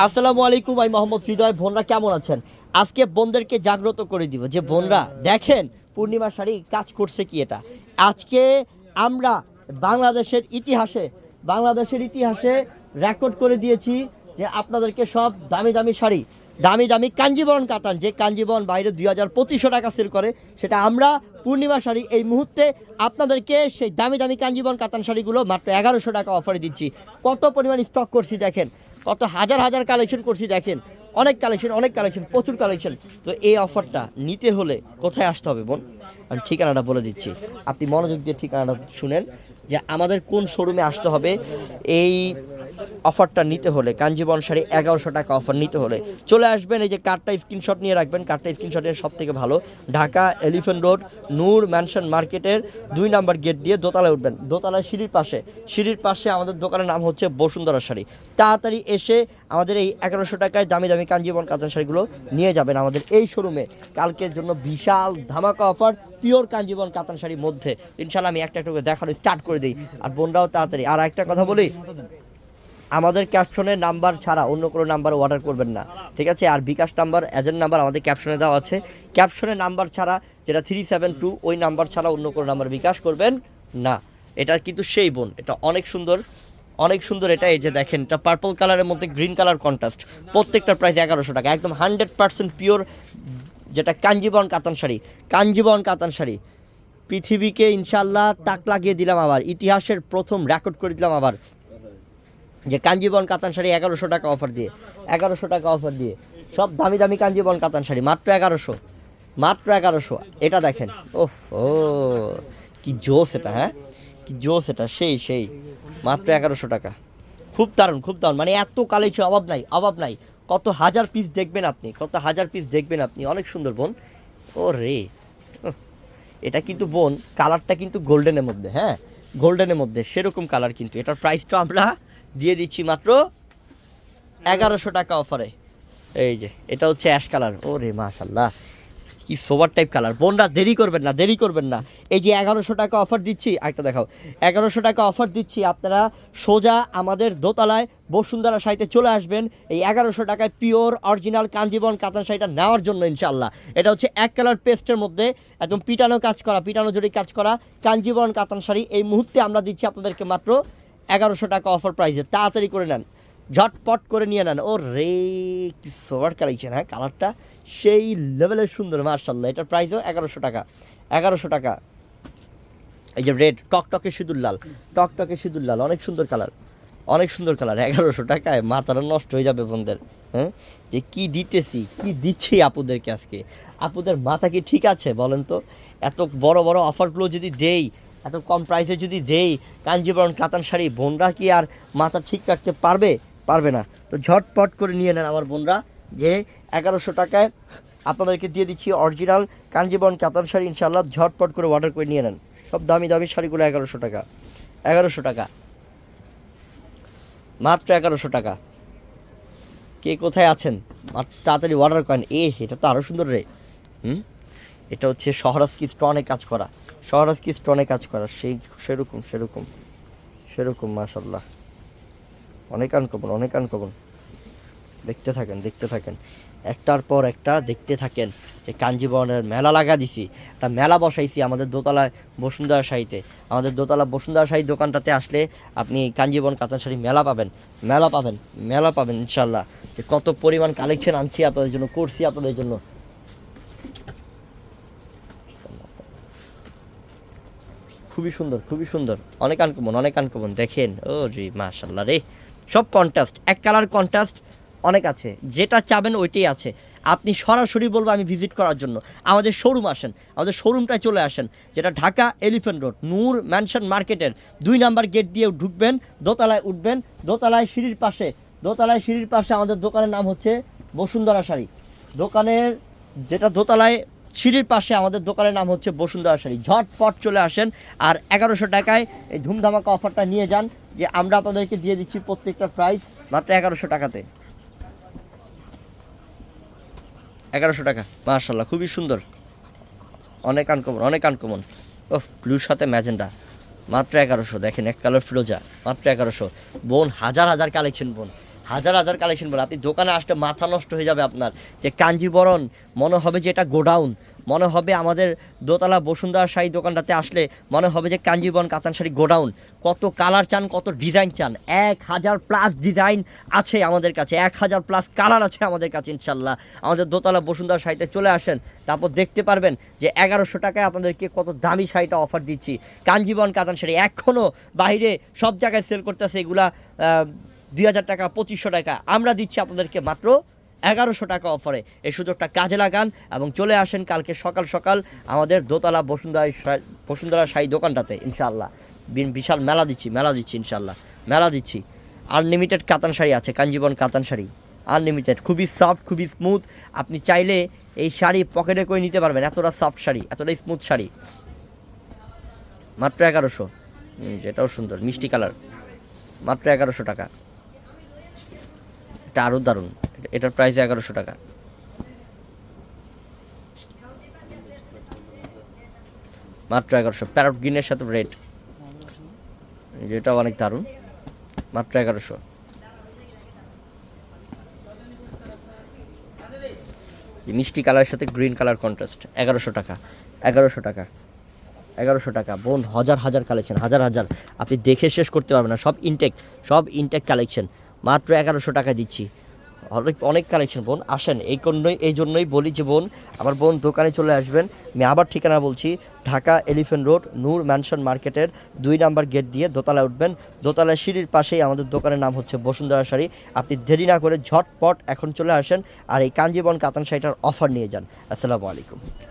আসসালামু আলাইকুম, আমি মোহাম্মদ হৃদয়। বোনরা কেমন আছেন? আজকে বোনদেরকে জাগ্রত করে দিব যে, বোনরা, দেখেন, পূর্ণিমা শাড়ি কাজ করছে কি এটা? আজকে আমরা বাংলাদেশের ইতিহাসে বাংলাদেশের ইতিহাসে রেকর্ড করে দিয়েছি যে আপনাদেরকে সব দামি দামি শাড়ি, দামি দামি কাঞ্জিবরণ কাতান, যে কাঞ্জিবরণ বাইরে দুই হাজার পঁচিশশো টাকা সেল করে, সেটা আমরা পূর্ণিমা শাড়ি এই মুহূর্তে আপনাদেরকে সেই দামি দামি কাঞ্জিবরণ কাতান শাড়িগুলো মাত্র এগারোশো টাকা অফারে দিচ্ছি। কত পরিমাণ স্টক করছি দেখেন? কত হাজার হাজার কালেকশন করছি দেখেন। অনেক কালেকশন অনেক কালেকশন প্রচুর কালেকশন তো এই অফারটা নিতে হলে কোথায় আসতে হবে বোন? আমি ঠিকানাটা বলে দিচ্ছি। আপনি মনোযোগ দিয়ে ঠিকানাটা শুনেন যে আমাদের কোন শোরুমে আসতে হবে। এই অফারটা নিতে হলে, কাঞ্জিবন শাড়ি এগারোশো টাকা অফার নিতে হলে। চলে আসবেন, এই যে কার্ডটা স্ক্রিনশট নিয়ে রাখবেন। কার্ডটা স্ক্রিনশটের সব থেকে ভালো। Dhaka elephant road, Noor mansion মার্কেটের দুই নাম্বার গেট দিয়ে দোতলায় উঠবেন। দোতলায় সিঁড়ির পাশে সিঁড়ির পাশে আমাদের দোকানের নাম হচ্ছে বসুন্ধরা শাড়ি। তাড়াতাড়ি এসে আমাদের এই এগারোশো টাকায় দামি দামি কাঞ্জিবন কাতান শাড়িগুলো নিয়ে যাবেন আমাদের এই শোরুমে। কালকের জন্য বিশাল ধামাকা অফার, পিওর কাঞ্জিবন কাতান শাড়ির মধ্যে। ইনশাল্লাহ আমি একটা একটা দেখানো স্টার্ট করে দিই। আর বোনরাও তাড়াতাড়ি। আর একটা কথা বলি আমাদের ক্যাপশনের নাম্বার ছাড়া অন্য কোনো নাম্বার অর্ডার করবেন না। ঠিক আছে? আর বিকাশ নাম্বার এজেন্ট নাম্বার আমাদের ক্যাপশনে দেওয়া আছে। ক্যাপশনের নাম্বার ছাড়া, যেটা থ্রি সেভেন টু ওই নাম্বার ছাড়া অন্য কোনো নাম্বার বিকাশ করবেন না। এটা কিন্তু সেই বোন। এটা অনেক সুন্দর অনেক সুন্দর এটা। এই যে দেখেন, এটা পার্পল কালারের মধ্যে গ্রিন কালার কন্ট্রাস্ট প্রত্যেকটার প্রাইস এগারোশো টাকা। একদম হান্ড্রেড পার্সেন্ট পিওর যেটা কাঞ্জিবরণ কাতান শাড়ি। কাঞ্জিবরণ কাতান শাড়ি। পৃথিবীকে ইনশাল্লাহ তাক লাগিয়ে দিলাম আবার। ইতিহাসের প্রথম রেকর্ড করে দিলাম আবার। যে কাঞ্জিবন কাতান শাড়ি এগারোশো টাকা অফার দিয়ে, এগারোশো টাকা অফার দিয়ে। সব দামি দামি কাঞ্জিবন কাতান শাড়ি, মাত্র এগারোশো মাত্র এগারোশো। এটা দেখেন, ওফ, ও, কি জোস এটা হ্যাঁ? কি জোস এটা, সেই সেই, মাত্র এগারোশো টাকা। খুব দারুণ খুব দারুণ মানে এত কালেকশন, অভাব নাই অভাব নাই। কত হাজার পিস দেখবেন আপনি, কত হাজার পিস দেখবেন আপনি, অনেক সুন্দর বোন। ও রে এটা কিন্তু বোন কালারটা কিন্তু গোল্ডেনের মধ্যে হ্যাঁ? গোল্ডেনের মধ্যে, সেরকম কালার কিন্তু, এটার প্রাইসটা আমরা দিয়ে দিচ্ছি মাত্র এগারোশো টাকা অফারে। এই যে, এটা হচ্ছে অ্যাশ কালার। ও রে মাশাল্লাহ কি সোবার টাইপ কালার। বোনরা, দেরি করবেন না, দেরি করবেন না। এই যে এগারোশো টাকা অফার দিচ্ছি একটা দেখাও। এগারোশো টাকা অফার দিচ্ছি আপনারা সোজা আমাদের দোতলায় বসুন্ধরা সাইতে চলে আসবেন। এই এগারোশো টাকায় পিওর অরিজিনাল কাঞ্জিবন, কাতান শাড়িটা নেওয়ার জন্য ইনশাল্লাহ এটা হচ্ছে এক কালার পেস্টের মধ্যে একদম পিটানো কাজ করা, পিটানো জড়ি কাজ করা কাঞ্জিবন, কাতান শাড়ি। এই মুহূর্তে আমরা দিচ্ছি আপনাদেরকে মাত্র এগারোশো টাকা অফার প্রাইসে তাড়াতাড়ি করে নেন। ঝটপট করে নিয়ে নেন। ও রে কি সোভার কালেকশন হ্যাঁ কালারটা সেই লেভেলের সুন্দর মার্শাল্লাহ এটার প্রাইসও এগারোশো টাকা। এগারোশো টাকা। এই যে রেড টকটকে সিঁদুর লাল। টকটকে সিঁদুর লাল, অনেক সুন্দর কালার অনেক সুন্দর কালার এগারোশো টাকায় মাথাটা নষ্ট হয়ে যাবে বন্ধের হ্যাঁ? যে কি দিতেছি, কি দিচ্ছি আপুদেরকে আজকে? আপুদের মাথা কি ঠিক আছে বলেন তো? এত বড় বড় অফারগুলো যদি দেই এত কম প্রাইসে যদি দেই, কাঞ্জিবরণ, কাতান শাড়ি, বোনরা কি আর মাথা ঠিক রাখতে পারবে? পারবে না। তো ঝটপট করে নিয়ে নেন আমার বোনরা, যে এগারোশো টাকায় আপনাদেরকে দিয়ে দিচ্ছি অরিজিনাল কাঞ্জিবরণ, কাতান শাড়ি ইনশাল্লাহ ঝটপট করে অর্ডার করে নিয়ে নেন। সব দামি দামি শাড়িগুলো এগারোশো টাকা। এগারোশো টাকা। মাত্র এগারোশো টাকা। কে কোথায় আছেন? তাড়াতাড়ি অর্ডার করেন। এ এটা তো আরও সুন্দর রে। হুম? এটা হচ্ছে শহরাজ কি স্টনে কাজ করা। শহরাজ কি স্টনে কাজ করা সেই, সেরকম সেরকম সেরকম মাশাল্লাহ অনেক আনকমন অনেক আনকমন। দেখতে থাকেন দেখতে থাকেন। একটার পর একটা দেখতে থাকেন যে কাঞ্জিবরণের মেলা লাগা দিছি, একটা মেলা বসাইছি আমাদের দোতলায় বসুন্ধরা শাড়িতে। আমাদের দোতলা বসুন্ধরা শাড়ি দোকানটাতে আসলে আপনি কাঞ্জিবরণ কাতান শাড়ি মেলা পাবেন মেলা পাবেন মেলা পাবেন ইনশাল্লাহ যে কত পরিমাণ কালেকশন আনছি আপনাদের জন্য, করছি আপনাদের জন্য। খুবই সুন্দর খুবই সুন্দর। অনেক আনকমন অনেক আনকমন। দেখেন, ও রে মাশাল্লাহ রে। সব কন্ট্রাস্ট এক কালার কন্ট্রাস্ট অনেক আছে। যেটা চাবেন ওইটাই আছে। আপনি সরাসরি বলব আমি ভিজিট করার জন্য। আমাদের শোরুম আসেন, আমাদের শোরুমটায় চলে আসেন, যেটা Dhaka elephant road Noor mansion মার্কেটের দুই নাম্বার গেট দিয়ে ঢুকবেন, দোতলায় উঠবেন, দোতলায় সিঁড়ির পাশে, দোতলায় সিঁড়ির পাশে আমাদের দোকানের নাম হচ্ছে বসুন্ধরা শাড়ি। দোকানের, যেটা দোতলায় সিঁড়ির পাশে আমাদের দোকানের নাম হচ্ছে বসুন্ধরা শাড়ি ঝটপট চলে আসেন আর এগারোশো টাকায় এই ধুমধামাকা অফারটা নিয়ে যান যে আমরা আপনাদেরকে দিয়ে দিচ্ছি প্রত্যেকটা প্রাইস মাত্র এগারোশো টাকাতে। এগারোশো টাকা মার্শাল্লাহ খুবই সুন্দর। অনেক আনকমন অনেক আনকমন ও ব্লুর সাথে ম্যাজেন্ডা মাত্র এগারোশো। দেখেন, এক কালার ফিরোজা, মাত্র এগারোশো। বোন, হাজার হাজার কালেকশন বোন। হাজার হাজার কালেকশন বলে। আপনি দোকানে আসলে মাথা নষ্ট হয়ে যাবে আপনার। যে কাঞ্জিবরণ, মনে হবে যে এটা গোডাউন। মনে হবে আমাদের দোতলা বসুন্ধরা শাড়ি দোকানটাতে আসলে মনে হবে যে কাঞ্জিবরণ কাতান শাড়ি গোডাউন। কত কালার চান, কত ডিজাইন চান। এক হাজার প্লাস ডিজাইন আছে আমাদের কাছে। এক হাজার প্লাস কালার আছে আমাদের কাছে, ইনশাল্লাহ। আমাদের দোতলা বসুন্ধরা শাড়িতে চলে আসেন। তারপর দেখতে পারবেন যে এগারোশো টাকায় আপনাদেরকে কত দামি শাড়িটা অফার দিচ্ছি। কাঞ্জিবরণ কাতান শাড়ি এখনও বাইরে সব জায়গায় সেল করতেছে এগুলা দুই হাজার টাকা, পঁচিশশো টাকা। আমরা দিচ্ছি আপনাদেরকে মাত্র এগারোশো টাকা অফারে। এই সুযোগটা কাজে লাগান এবং চলে আসেন কালকে সকাল সকাল আমাদের দোতলা বসুন্ধরা বসুন্ধরা শাড়ি দোকানটাতে, ইনশাআল্লাহ। বিশাল মেলা দিচ্ছি মেলা দিচ্ছি, ইনশাআল্লাহ। মেলা দিচ্ছি। আনলিমিটেড কাতান শাড়ি আছে, কাঞ্জীবন কাতান শাড়ি। আনলিমিটেড খুবই সফট খুবই স্মুথ আপনি চাইলে এই শাড়ি পকেটে করে নিতে পারবেন, এতটা সফট শাড়ি এতটা স্মুথ শাড়ি। মাত্র এগারোশো। যেটাও সুন্দর, মিষ্টি কালার। মাত্র এগারোশো টাকা। এটা আরও দারুণ। এটা- এটার প্রাইস এগারোশো টাকা। মাত্র এগারোশো। প্যারট গ্রিনের সাথে রেড যেটা অনেক দারুণ। মাত্র এগারোশো। মিষ্টি কালারের সাথে গ্রিন কালার কন্ট্রাস্ট এগারোশো টাকা। এগারোশো টাকা। এগারোশো টাকা। বোন, হাজার হাজার কালেকশন হাজার হাজার। আপনি দেখে শেষ করতে পারবেন না। সব ইনটেক সব ইনটেক কালেকশন মাত্র এগারোশো টাকা দিচ্ছি। অনেক অনেক কালেকশন বোন, আসেন, এই জন্যই এই জন্যই বলি যে বোন, আমার বোন দোকানে চলে আসবেন। আমি আবার ঠিকানা বলছি, Dhaka elephant road Noor mansion মার্কেটের দুই নাম্বার গেট দিয়ে দোতলায় উঠবেন। দোতলায় সিঁড়ির পাশেই আমাদের দোকানের নাম হচ্ছে বসুন্ধরা শাড়ি। আপনি দেরি না করে ঝটপট এখন চলে আসেন আর এই কাঞ্জিবন কাতান শাড়িটার অফার নিয়ে যান। আসসালামু আলাইকুম।